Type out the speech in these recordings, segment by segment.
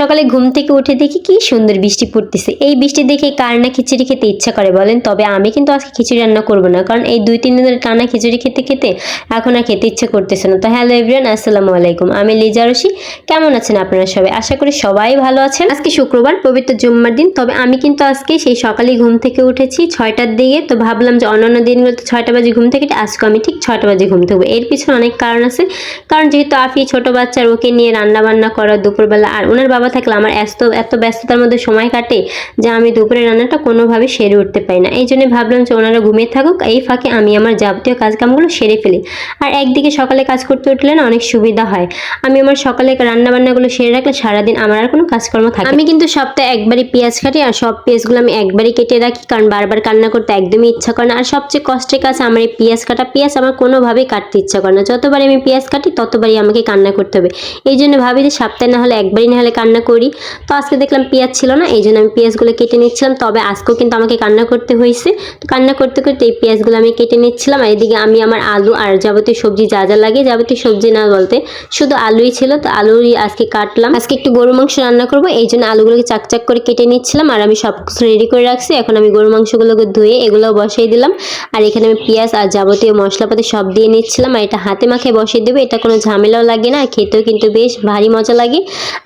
সকালে ঘুম থেকে উঠে দেখি কি সুন্দর বৃষ্টি পড়তেছে। এই বৃষ্টি দেখে কার না খিচুড়ি খেতে ইচ্ছা করে বলেন, তবে আমি কিন্তু আজকে খিচুড়ি রান্না করব না, কারণ এই দুই তিন দিনের টানা খিচুড়ি খেতে খেতে এখন আর খেতে ইচ্ছে করতেছে না। তো হ্যালো এভরিয়ান আসসালামু আলাইকুম। আমি লিজা রশি। কেমন আছেন আপনারা সবাই? আশা করি সবাই ভালো আছেন। আজকে শুক্রবার, পবিত্র জুম্মার দিন, তবে আমি কিন্তু আজকে সেই সকালে ঘুম থেকে উঠেছি ছয়টার দিকে। তো ভাবলাম যে অন্যান্য দিনগুলো তো ছয়টা বাজে ঘুম থেকে আজকে আমি ঠিক ছয়টা বাজে ঘুম থেকে উঠবো। এর পিছনে অনেক কারণ আছে। কারণ যেহেতু আফি ছোট বাচ্চার ওকে নিয়ে রান্না বান্না করা দুপুরবেলা, আর ওনার বাবা থাকলে আমার এত এত ব্যস্ততার মধ্যে সময় কাটে যে আমি দুপুরে রান্নাটা কোনোভাবে সেরে উঠতে পারি না। এই জন্য ভাবলাম যে ওনারা ঘুমিয়ে থাকুক, এই ফাঁকে আমি আমার যাবতীয় কাজকামগুলো সেরে ফেলি। আর একদিকে সকালে কাজ করতে উঠলে না অনেক সুবিধা হয়। আমি আমার সকালে রান্না বান্নাগুলো সেরে রাখলে সারাদিন আমার আর কোনো কাজকর্ম থাকে আমি কিন্তু সপ্তাহে একবারই পেঁয়াজ কাটি আর সব পেঁয়াজগুলো আমি একবারই কেটে রাখি কারণ বারবার কান্না করতে একদমই ইচ্ছা করে না। আর সবচেয়ে কষ্টের কাছে আমার এই পেঁয়াজ কাটা। পেঁয়াজ আমার কোনোভাবেই কাটতে ইচ্ছা করে না। যতবারই আমি পেঁয়াজ কাটি, ততবারই আমাকে কান্না করতে হবে। এই জন্য ভাবি যে সপ্তাহে না হলে একবারই না হলে কান্না করি। তো আজকে দেখলাম পেঁয়াজ ছিল না এই আমি পেঁয়াজগুলো কেটে নিচ্ছিলাম। তবে আজকেও কিন্তু আমাকে কান্না করতে হয়েছে। তো কান্না করতে করতে এই পেঁয়াজগুলো আমি কেটে নিচ্ছিলাম। আর এদিকে আমি আমার আলু আর যাবতীয় সবজি যা যা লাগে, যাবতীয় সবজি না বলতে, শুধু আলুই ছিল। তো আলুই আজকে কাটলাম। আজকে একটু গরু মাংস রান্না করব এই জন্য আলুগুলোকে চাক চাক করে কেটে নিচ্ছিলাম। আর আমি সব কিছু রেডি করে রাখছি। এখন আমি গরু মাংসগুলোকে ধুয়ে এগুলো বসিয়ে দিলাম। আর এখানে আমি পেঁয়াজ আর যাবতীয় মশলাপাতি সব দিয়ে নিচ্ছিলাম। আর এটা হাতে মাখে বসিয়ে দেবো। এটা কোনো ঝামেলাও লাগে না, খেতেও কিন্তু বেশ ভারী মজা লাগে।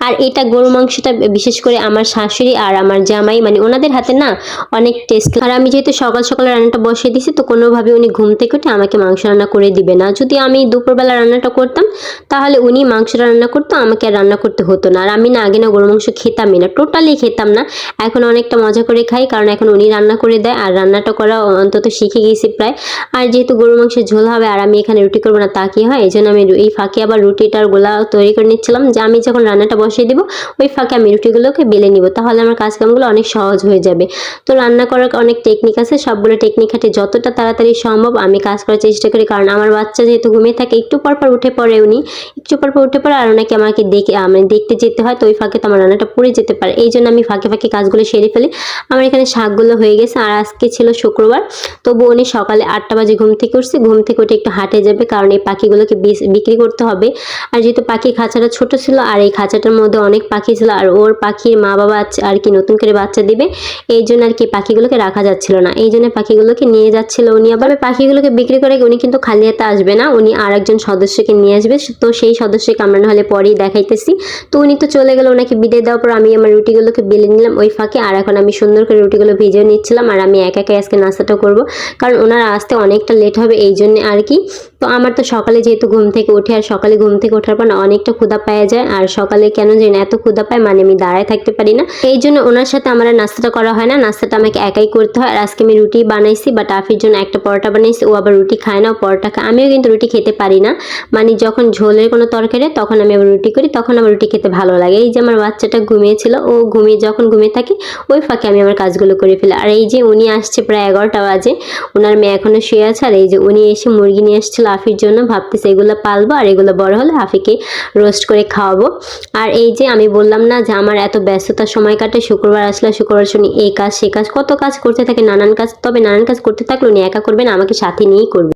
আর এটা গরু মাংসটা বিশেষ করে আমার শাশুড়ি আর আমার জামাই মানে ওনাদের হাতে না অনেক টেস্ট আর আমি যেহেতু সকাল সকাল রান্নাটা বসিয়ে দিছি তো কোনোভাবে উনি ঘুম থেকে উঠে আমাকে মাংস রান্না করে দিবে না। যদি আমি দুপুরবেলা রান্নাটা করতাম, তাহলে উনি মাংসটা রান্না করতো, আমাকে রান্না করতে হতো না। আর আমি না, আগে না গরু মাংস খেতামই না টোটালি খেতাম না। এখন অনেকটা মজা করে খাই, কারণ এখন উনি রান্না করে দেয়, আর রান্নাটা করা অন্তত শিখে গেছি প্রায়। আর যেহেতু গরু মাংসের ঝোল হবে, আর আমি এখানে রুটি করব না, তা কি হয়? এই জন্য আমি এই ফাঁকে আবার রুটিটার গোলা তৈরি করে নিচ্ছিলাম, যে আমি যখন রান্নাটা বসিয়ে দেবো ওই ফাঁকে আমি রুটিগুলোকে বেলে নিব। তাহলে আমার কাজকামগুলো অনেক সহজ হয়ে যাবে। তো রান্না করার অনেক টেকনিক আছে, সবগুলো টেকনিক খাটে যতটা তাড়াতাড়ি সম্ভব আমি কাজ করার চেষ্টা করি। কারণ আমার বাচ্চা যেহেতু ঘুমিয়ে থাকে, একটু পর পর উঠে পড়ে উনি। একটু পর পর উঠে পড়ে আর ওনাকে আমাকে দেখে আমি দেখতে যেতে হয়, তো ওই ফাঁকে তো আমার রান্নাটা পড়ে যেতে পারে। এই জন্য আমি ফাঁকে ফাঁকে কাজগুলো সেরে ফেলি। আমার এখানে শাকগুলো হয়ে গেছে, আর আজকে ছিল শুক্রবার। তবু উনি সকালে আটটা বাজে ঘুম থেকে উঠছে। ঘুম থেকে উঠে একটু হাঁটে যাবে, কারণ এই পাখিগুলোকে বিক্রি করতে হবে। আর যেহেতু পাখি খাঁচাটা ছোট ছিল, আর এই খাঁচাটার মধ্যে অনেক পাখি ছিল আর ওর পাখির মা বাবা আর কি নতুন করে বাচ্চা দিবে, এই জন্য আর কি পাখিগুলোকে রাখা যাচ্ছিল না। এই জন্য পাখিগুলোকে নিয়ে যাচ্ছিল উনি। আবার পাখিগুলোকে বিক্রি করে উনি কিন্তু খালি হাতে আসবে না, উনি আর একজন সদস্যকে নিয়ে আসবে। তো সেই সদস্যকে আমরা নাহলে পরেই দেখাইতেছি। তো উনি তো চলে গেল, ওনাকে বিদায় দেওয়ার পর আমি আমার রুটিগুলোকে বেলে নিলাম ওই ফাঁকে। আর এখন আমি সুন্দর করে রুটিগুলো ভেজে নিচ্ছিলাম আর আমি একা একা আজকে নাস্তাটা করব। কারণ ওনারা আসতে অনেকটা লেট হবে এই জন্য আর কি। তো আমার তো সকালে যেহেতু ঘুম থেকে উঠে আর সকালে ঘুম থেকে ওঠার পর অনেকটা ক্ষুধা পাওয়া যায়। আর সকালে কেন জানি এত ক্ষুধা পায় মানে আমি দাঁড়ায় থাকতে পারি না। এই জন্য ওনার সাথে আমার নাস্তাটা করা হয় না। নাস্তাটা আমাকে একাই করতে হয়। আর আজকে আমি রুটি বানাইছি বাট আফির জন্য একটা পরোটা বানাইছি। ও আবার রুটি খায় না পরোটা খায়। আমিও কিন্তু রুটি খেতে পারি না। মানে যখন ঝোলের কোনো তরকারি তখন আমি আবার রুটি করি, তখন আমার রুটি খেতে ভালো লাগে। এই যে আমার বাচ্চাটা ঘুমিয়েছিল, ও ঘুমিয়ে যখন ঘুমিয়ে থাকে, ওই ফাঁকে আমি আমার কাজগুলো করে ফেলি। আর এই যে উনি আসছে প্রায় এগারোটা বাজে ওনার মেয়ে এখনও শুয়ে আছে। আর এই যে উনি এসে মুরগি নিয়ে এসেছিল আফির জন্য, ভাবতেছে এগুলো পালবো, আর এগুলো বড় হলে আফিকে রোস্ট করে খাওয়াবো। আর এই যে আমি বললাম না যে আমার এত ব্যস্ততার সময় কাটে, শুক্রবার আসলে শুক্রবার শুনি এই কাজ সে কাজ, কত কাজ করতে থাকে, নানান কাজ, তবে নানান কাজ করতে থাকলে উনি একা করবেন আমাকে সাথে নিয়েই করবে।